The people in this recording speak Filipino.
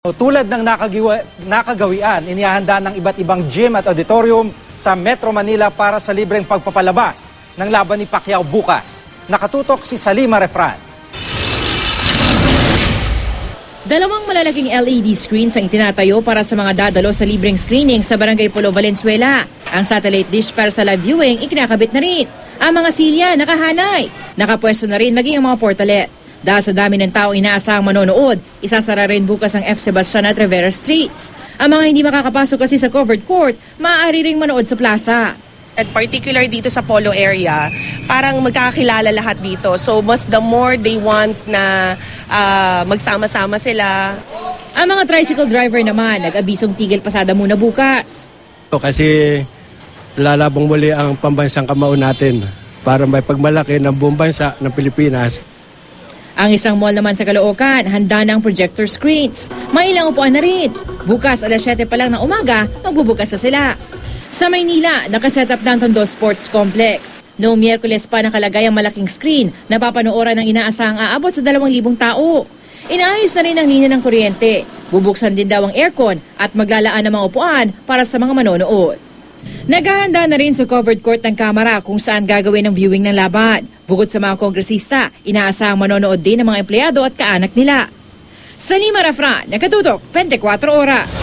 Tulad ng nakagawa, nakagawian, inihahanda ng iba't ibang gym at auditorium sa Metro Manila para sa libreng pagpapalabas ng laban ni Pacquiao bukas. Nakatutok si Salima Refran. Dalawang malalaking LED screens ang itinatayo para sa mga dadalo sa libreng screening sa Barangay Pulo, Valenzuela. Ang satellite dish para sa live viewing ikinakabit na rin. Ang mga silya nakahanay. Nakapwesto na rin maging ang mga portalet. Dahil sa dami ng tao inaasahang manonood, isasara rin bukas ang F. Sebastian at Rivera Streets. Ang mga hindi makakapasok kasi sa covered court, maaari ring manood sa plaza. at particular dito sa polo area, parang magkakakilala lahat dito. So mas the more they want na ah, magsama-sama sila, Ang mga tricycle driver naman, nag-abisong tigil pasada muna bukas. O, Kasi lalabang muli ang pambansang kamao natin para may pagmalaki ng buong bansa ng Pilipinas. Ang isang mall naman sa Caloocan, handa ng projector screens. May ilang upuan na rin. Bukas alas 7 pa lang ng umaga, magbubukas na sila. Sa Maynila, nakaset up ng Tondo Sports Complex. Noong Miyerkules pa nakalagay ang malaking screen na papanooran ng inaasahang aabot sa 2,000 tao. Inaayos na rin ang linya ng kuryente. Bubuksan din daw ang aircon at maglalaan ng mga upuan para sa mga manonood. Naghahanda na rin sa covered court ng Kamara kung saan gagawin ang viewing ng laban. Bukod sa mga kongresista, inaasahang manonood din ng mga empleyado at kaanak nila. Sa Lima Rafran, nakatutok 24 oras.